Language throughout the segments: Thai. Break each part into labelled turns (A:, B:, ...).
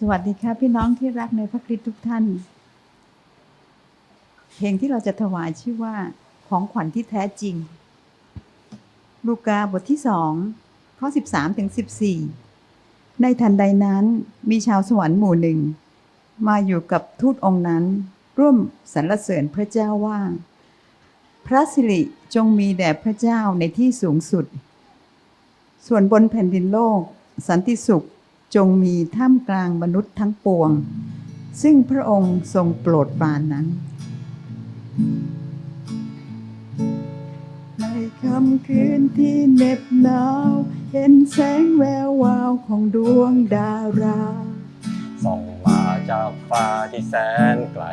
A: สวัสดีค่ะพี่น้องที่รักในพระคริสต์ทุกท่าน เพลงที่เราจะถวายชื่อว่าของขวัญที่แท้จริง ลูกาบทที่สองข้อ 13ถึง14 ในทันใดนั้นมีชาวสวรรค์หมู่หนึ่ง มาอยู่กับทูตองค์นั้น ร่วมสรรเสริญพระเจ้าว่า พระสิริจงมีแด่พระเจ้าในที่สูงสุด ส่วนบนแผ่นดินโลก สันติสุข จงมีท่ามกลางมนุษย์ทั้งปวง ซึ่งพระองค์ทรงโปรดปรานนั้น ในค่ำคืนที่เหน็บหนาว เห็นแสงแวววาวของดวงดารา
B: ส่องมาจากฟ้าที่แสนไกล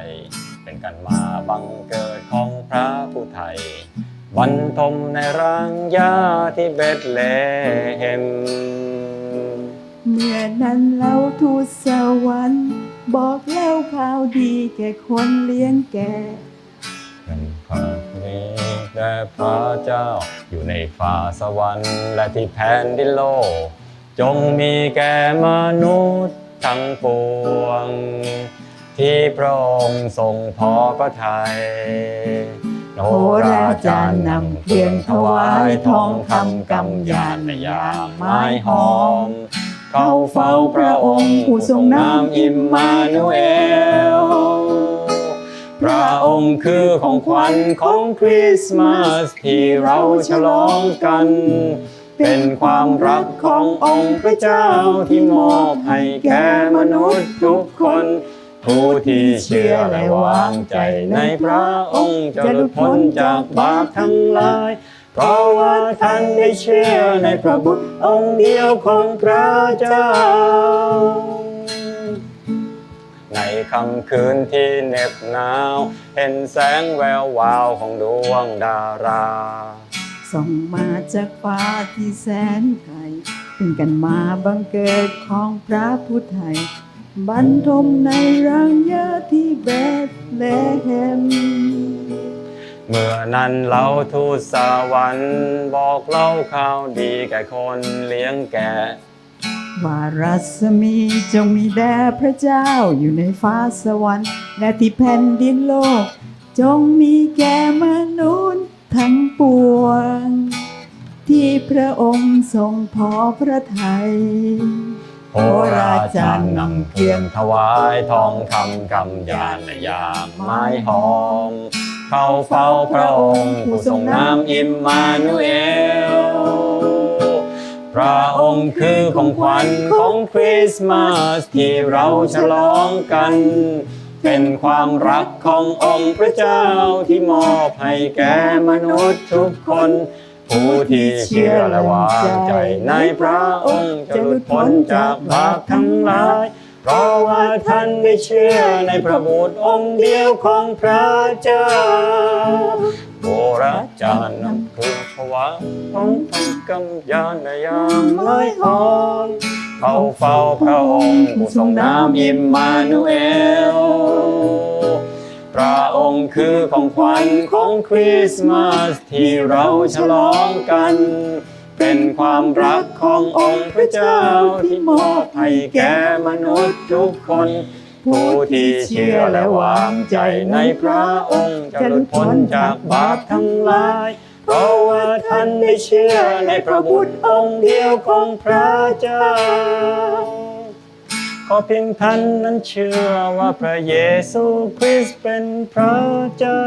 B: เป็นกันมาบังเกิดของพระผู้ไทยบรรทมในรังหญ้าที่เบธเลเฮม
A: เมื่อนั้นเราทูตสวรรค์ บอกเล่าข่าวดีแก่คนเลี้ยงแก่
B: เป็นพระนี้แด่พระเจ้าอยู่ในฟ้าสวรรค์และที่แผ่นดินโลก จงมีแก่มนุษย์ทั้งปวง ที่พระองค์ทรงพอพระทัยโนราจารย์นำเครื่องถวายทองคำกำยานในยาไม้หอม เข้าเฝ้าพระองค์ผู้ทรงนามอิมมานูเอล พระองค์คือของขวัญของคริสต์มาสที่เราฉลองกัน เป็นความรักขององค์พระเจ้าที่มอบให้แก่มนุษย์ทุกคน ผู้ที่เชื่อและวางใจในพระองค์จะหลุดพ้นจากบาปทั้งหลาย เพราะว่าท่านได้เชื่อในพระบุตรองค์เดียวของพระเจ้า ในค่ำคืนที่เหน็บหนาว เห็นแสงแวววาวของดวงดารา
A: ส่องมาจากฟ้าที่แสนไกลเป็นกันมาบังเกิดของพระผู้ไทยบรรทมในรังยาที่เบธเลเฮม
B: เมื่อนั้นเราทูตสวรรค์บอกเล่าข่าวดีแก่คนเลี้ยงแกะ
A: ว่ารัศมีจงมีแด่พระเจ้าอยู่ในฟ้าสวรรค์ และที่แผ่นดินโลก จงมีแก่มนุษย์ทั้งปวง ที่พระองค์ทรงพอพระทัย
B: โหราจารย์นำเครื่องถวายทองคำกำยานและยามไม้หอม เข้าเฝ้าพระองค์ผู้ทรงนามอิมมานูเอล พระองค์คือของขวัญของคริสต์มาสที่เราฉลองกัน เป็นความรักขององค์พระเจ้าที่มอบให้แก่มนุษย์ทุกคน ผู้ที่เชื่อและวางใจในพระองค์จะหลุดพ้นจากบาปทั้งหลาย เพราะว่าท่านได้เชื่อในพระบุตรองค์เดียวของพระเจ้าโบราณจารย์นำเครื่องถวายของทำกำยานในยามไม้หอมเข้าเฝ้าพระองค์ผู้ทรงนามอิมมานูเอลพระองค์คือของขวัญของคริสต์มาสที่เราฉลองกัน เป็นความรักขององค์พระเจ้าที่มอบให้แก่มนุษย์ทุกคน ผู้ที่เชื่อและวางใจในพระองค์จะหลุดพ้นจากบาปทั้งหลายเพราะว่าท่านได้เชื่อในพระบุตรองค์เดียวของพระเจ้า ขอเพียงท่านนั้นเชื่อว่าพระเยซูคริสต์เป็นพระเจ้า